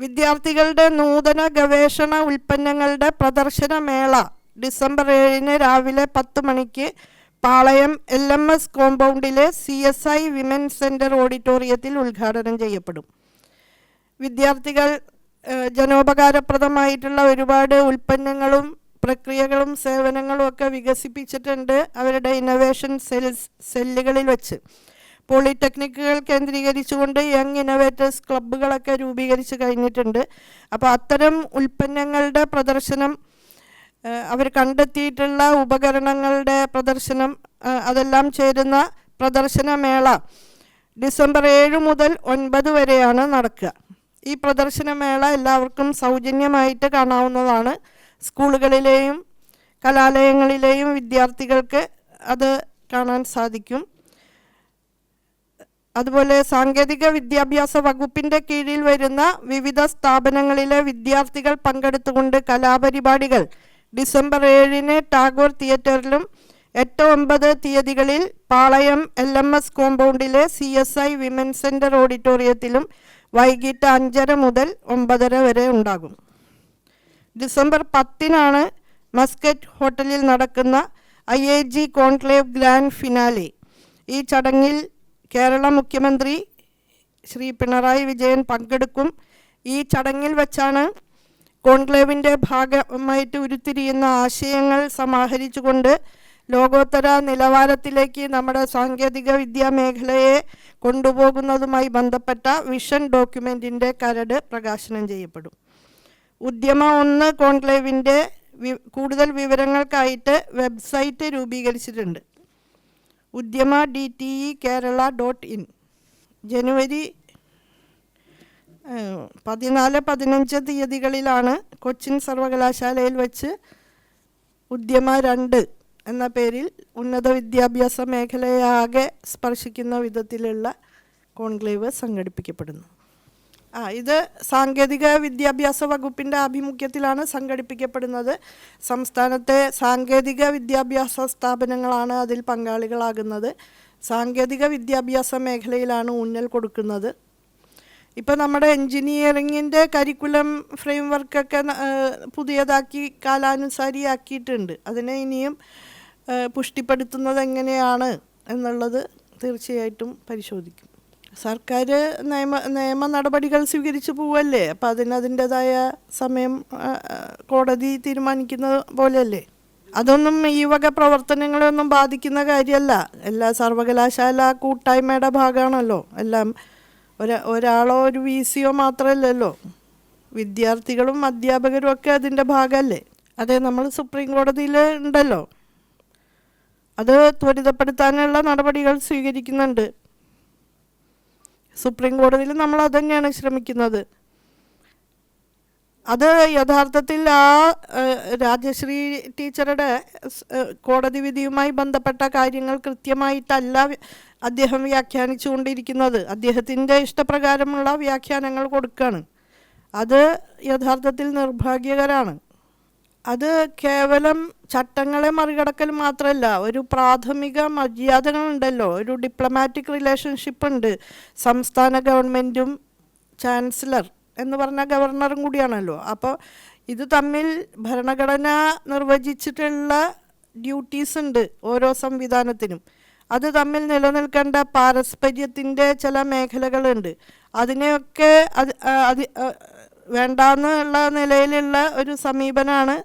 വിദ്യാർത്ഥികളുടെ നൂതന ഗവേഷണ ഉൽപ്പന്നങ്ങളുടെ പ്രദർശനമേള ഡിസംബർ ഏഴിന് രാവിലെ പത്ത് മണിക്ക് Palayam L M S കോമ്പൗണ്ടിലെ C S I women centre ഓഡിറ്റോറിയത്തിൽ ഉദ്ഘാടനം ചെയ്യപ്പെടും. വിദ്യാർത്ഥികൾ ജനോപകാരപ്രദമായിട്ടുള്ള ഒരുപാട് ഉൽപ്പന്നങ്ങളും പ്രക്രിയകളും സേവനങ്ങളും ഒക്കെ വികസിപ്പിച്ചിട്ടുണ്ട് അവരുടെ ഇന്നോവേഷൻ സെൽസ് സെല്ലുകളിൽ വെച്ച്. പോളിടെക്നിക്കുകൾ കേന്ദ്രീകരിച്ചുകൊണ്ട് യങ് ഇന്നോവേറ്റേഴ്സ് ക്ലബ്ബുകളൊക്കെ രൂപീകരിച്ച് കഴിഞ്ഞിട്ടുണ്ട്. അപ്പോൾ അത്തരം ഉൽപ്പന്നങ്ങളുടെ പ്രദർശനം അവർ കണ്ടെത്തിയിട്ടുള്ള ഉപകരണങ്ങളുടെ പ്രദർശനം അതെല്ലാം ചേരുന്ന പ്രദർശനമേള ഡിസംബർ ഏഴ് മുതൽ ഒൻപത് വരെയാണ് നടക്കുക. ഈ പ്രദർശനമേള എല്ലാവർക്കും സൗജന്യമായിട്ട് കാണാവുന്നതാണ്. സ്കൂളുകളിലെയും കലാലയങ്ങളിലെയും വിദ്യാർത്ഥികൾക്ക് അത് കാണാൻ സാധിക്കും. അതുപോലെ സാങ്കേതിക വിദ്യാഭ്യാസ വകുപ്പിന്റെ കീഴിൽ വരുന്ന വിവിധ സ്ഥാപനങ്ങളിലെ വിദ്യാർത്ഥികൾ പങ്കെടുത്തുകൊണ്ട് കലാപരിപാടികൾ. ഡിസംബർ ഏഴിന് ടാഗോർ തിയേറ്ററിലും എട്ട് ഒമ്പത് തീയതികളിൽ Palayam L M S കോമ്പൗണ്ടിലെ C S I women centre ഓഡിറ്റോറിയത്തിലും വൈകിട്ട് അഞ്ചര മുതൽ ഒമ്പതര വരെ ഉണ്ടാകും. ഡിസംബർ പത്തിനാണ് മസ്കറ്റ് ഹോട്ടലിൽ നടക്കുന്ന I A G conclave grand finale. ഈ ചടങ്ങിൽ കേരള മുഖ്യമന്ത്രി ശ്രീ പിണറായി വിജയൻ പങ്കെടുക്കും. ഈ ചടങ്ങിൽ വച്ചാണ് കോൺക്ലേവിന്റെ ഭാഗമായിട്ട് ഉരുത്തിരിയുന്ന ആശയങ്ങൾ സമാഹരിച്ചുകൊണ്ട് ലോകോത്തര നിലവാരത്തിലേക്ക് നമ്മുടെ സാങ്കേതിക വിദ്യാ മേഖലയെ കൊണ്ടുപോകുന്നതുമായി ബന്ധപ്പെട്ട വിഷൻ ഡോക്യുമെന്റിന്റെ കരട് പ്രകാശനം ചെയ്യപ്പെടും. ഉദ്യമ ഒന്ന് കോൺക്ലേവിന്റെ കൂടുതൽ വിവരങ്ങൾക്കായിട്ട് വെബ്സൈറ്റ് രൂപീകരിച്ചിട്ടുണ്ട്. Udyama D T E Kerala dot in. ജനുവരി പതിനാല് പതിനഞ്ച് തീയതികളിലാണ് കൊച്ചിൻ സർവകലാശാലയിൽ വച്ച് ഉദ്യമ രണ്ട് എന്ന പേരിൽ ഉന്നത വിദ്യാഭ്യാസ മേഖലയാകെ സ്പർശിക്കുന്ന വിധത്തിലുള്ള കോൺക്ലേവ് സംഘടിപ്പിക്കപ്പെടുന്നു. ആ ഇത് സാങ്കേതിക വിദ്യാഭ്യാസ വകുപ്പിന്റെ ആഭിമുഖ്യത്തിലാണ് സംഘടിപ്പിക്കപ്പെടുന്നത്. സംസ്ഥാനത്തെ സാങ്കേതിക വിദ്യാഭ്യാസ സ്ഥാപനങ്ങളാണ് അതിൽ പങ്കാളികളാകുന്നത്. സാങ്കേതിക വിദ്യാഭ്യാസ മേഖലയിലാണ് ഊന്നൽ കൊടുക്കുന്നത്. ഇപ്പോൾ നമ്മുടെ എൻജിനീയറിങ്ങിന്റെ കരിക്കുലം ഫ്രെയിം വർക്കൊക്കെ പുതിയതാക്കി കാലാനുസാരിയാക്കിയിട്ടുണ്ട്. അതിനെ ഇനിയും പുഷ്ടിപ്പെടുത്തുന്നത് എങ്ങനെയാണ് എന്നുള്ളത് തീർച്ചയായിട്ടും പരിശോധിക്കും. സർക്കാർ നിയമ നിയമ നടപടികൾ സ്വീകരിച്ചു പോവല്ലേ? അപ്പം അതിന് അതിന്റെതായ സമയം കോടതി തീരുമാനിക്കുന്ന പോലെയല്ലേ? അതൊന്നും ഈ വക പ്രവർത്തനങ്ങളൊന്നും ബാധിക്കുന്ന കാര്യമല്ല എല്ലാ സർവകലാശാല കൂട്ടായ്മയുടെ ഭാഗമാണല്ലോ. എല്ലാം ഒരാ ഒരാളോ ഒരു വി സിയോ മാത്രമല്ലല്ലോ വിദ്യാർത്ഥികളും അധ്യാപകരും ഒക്കെ അതിന്റെ ഭാഗമല്ലേ അതെ നമ്മൾ സുപ്രീം കോടതിയിൽ ഉണ്ടല്ലോ. അത് ത്വരിതപ്പെടുത്താനുള്ള നടപടികൾ സ്വീകരിക്കുന്നുണ്ട്. സുപ്രീം കോടതിയിൽ നമ്മൾ അതന്നെയാണ് ശ്രമിക്കുന്നത്. അത് യഥാർത്ഥത്തിൽ ആ രാജശ്രീ ടീച്ചറുടെ കോടതി വിധിയുമായി ബന്ധപ്പെട്ട കാര്യങ്ങൾ കൃത്യമായിട്ടല്ല അദ്ദേഹം വ്യാഖ്യാനിച്ചുകൊണ്ടിരിക്കുന്നത്. അദ്ദേഹത്തിന്റെ ഇഷ്ടപ്രകാരമുള്ള വ്യാഖ്യാനങ്ങൾ കൊടുക്കുകയാണ് അത് യഥാർത്ഥത്തിൽ നിർഭാഗ്യകരാണ്. അത് കേവലം ചട്ടങ്ങളെ മറികടക്കൽ മാത്രമല്ല ഒരു പ്രാഥമിക മര്യാദകളുണ്ടല്ലോ ഒരു ഡിപ്ലോമാറ്റിക് റിലേഷൻഷിപ്പ് ഉണ്ട്. സംസ്ഥാന ഗവൺമെന്റും ചാൻസലർ എന്ന് പറഞ്ഞ ഗവർണറും കൂടിയാണല്ലോ. അപ്പോൾ ഇത് തമ്മിൽ ഭരണഘടന നിർവചിച്ചിട്ടുള്ള ഡ്യൂട്ടീസ് ഉണ്ട് ഓരോ സംവിധാനത്തിനും. അത് തമ്മിൽ നിലനിൽക്കേണ്ട പാരസ്പര്യത്തിന്റെ ചില മേഖലകളുണ്ട്. അതിനെയൊക്കെ അത് വേണ്ടാന്നുള്ള നിലയിലുള്ള ഒരു സമീപനമാണ്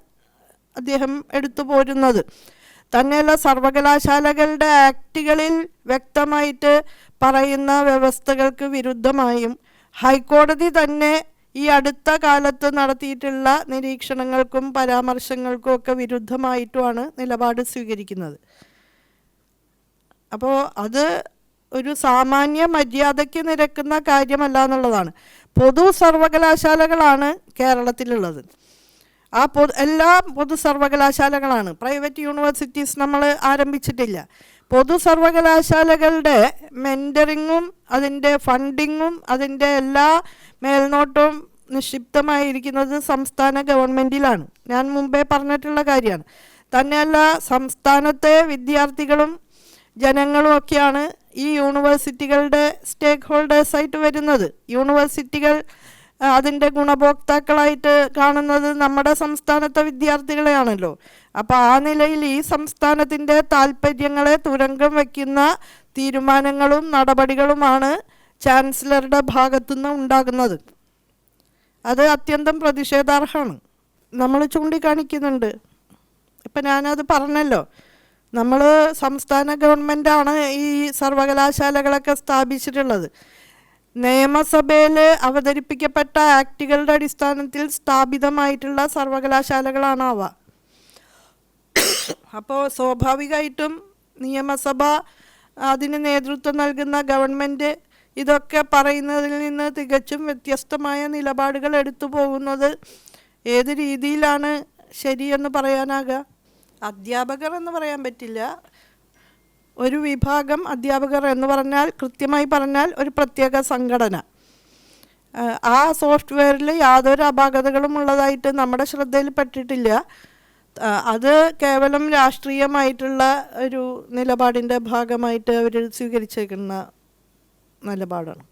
അദ്ദേഹം എടുത്തു പോരുന്നത്. തന്നെയല്ല സർവകലാശാലകളുടെ ആക്റ്റുകളിൽ വ്യക്തമായിട്ട് പറയുന്ന വ്യവസ്ഥകൾക്ക് വിരുദ്ധമായും ഹൈക്കോടതി തന്നെ ഈ അടുത്ത കാലത്ത് നടത്തിയിട്ടുള്ള നിരീക്ഷണങ്ങൾക്കും പരാമർശങ്ങൾക്കും ഒക്കെ വിരുദ്ധമായിട്ടുമാണ് നിലപാട് സ്വീകരിക്കുന്നത്. അപ്പോൾ അത് ഒരു സാമാന്യ മര്യാദയ്ക്ക് നിരക്കുന്ന കാര്യമല്ല എന്നുള്ളതാണ്. പൊതു സർവകലാശാലകളാണ് കേരളത്തിലുള്ളത്. ആ പൊതു എല്ലാ പൊതു സർവകലാശാലകളാണ് പ്രൈവറ്റ് യൂണിവേഴ്സിറ്റീസ് നമ്മൾ ആരംഭിച്ചിട്ടില്ല. പൊതു സർവകലാശാലകളുടെ മെന്ററിങ്ങും അതിന്റെ ഫണ്ടിങ്ങും അതിന്റെ എല്ലാ മേൽനോട്ടവും നിക്ഷിപ്തമായിരിക്കുന്നത് സംസ്ഥാന ഗവൺമെന്റിലാണ്. ഞാൻ മുമ്പേ പറഞ്ഞിട്ടുള്ള കാര്യമാണ്. തന്നെയല്ല സംസ്ഥാനത്തെ വിദ്യാർത്ഥികളും ജനങ്ങളും ഒക്കെയാണ് ഈ യൂണിവേഴ്സിറ്റികളുടെ സ്റ്റേക്ക് ഹോൾഡേഴ്സായിട്ട് വരുന്നത്. യൂണിവേഴ്സിറ്റികൾ അതിന്റെ ഗുണഭോക്താക്കളായിട്ട് കാണുന്നത് നമ്മുടെ സംസ്ഥാനത്തെ വിദ്യാർത്ഥികളെയാണല്ലോ. അപ്പോൾ ആ നിലയിൽ ഈ സംസ്ഥാനത്തിന്റെ താല്പര്യങ്ങളെ തുരങ്കം വയ്ക്കുന്ന തീരുമാനങ്ങളും നടപടികളുമാണ് ചാൻസലറുടെ ഭാഗത്തുനിന്ന് ഉണ്ടാകുന്നത്. അത് അത്യന്തം പ്രതിഷേധാർഹമാണ്. നമ്മൾ ചൂണ്ടിക്കാണിക്കുന്നുണ്ട്. ഇപ്പം ഞാനത് പറഞ്ഞല്ലോ. നമ്മൾ സംസ്ഥാന ഗവൺമെന്റാണ് ഈ സർവകലാശാലകളൊക്കെ സ്ഥാപിച്ചിട്ടുള്ളത്. നിയമസഭയിൽ അവതരിപ്പിക്കപ്പെട്ട ആക്ടുകളുടെ അടിസ്ഥാനത്തിൽ സ്ഥാപിതമായിട്ടുള്ള സർവകലാശാലകളാണ് അവ. അപ്പോൾ സ്വാഭാവികമായിട്ടും നിയമസഭ അതിന് നേതൃത്വം നൽകുന്ന ഗവൺമെന്റ് ഇതൊക്കെ പറയുന്നതിൽ നിന്ന് തികച്ചും വ്യത്യസ്തമായ നിലപാടുകൾ എടുത്തു പോകുന്നത് ഏത് രീതിയിലാണ് ശരിയെന്ന് പറയാനാകുക അധ്യാപകർ എന്ന് പറയാൻ പറ്റില്ല. ഒരു വിഭാഗം അധ്യാപകർ എന്ന് പറഞ്ഞാൽ കൃത്യമായി പറഞ്ഞാൽ ഒരു പ്രത്യേക സംഘടന. ആ, സോഫ്റ്റ്വെയറിൽ യാതൊരു അപാകതകളും ഉള്ളതായിട്ട് നമ്മുടെ ശ്രദ്ധയിൽപ്പെട്ടിട്ടില്ല. അത് കേവലം രാഷ്ട്രീയമായിട്ടുള്ള ഒരു നിലപാടിന്റെ ഭാഗമായിട്ട് അവർ സ്വീകരിച്ചേക്കുന്ന നിലപാടാണ്.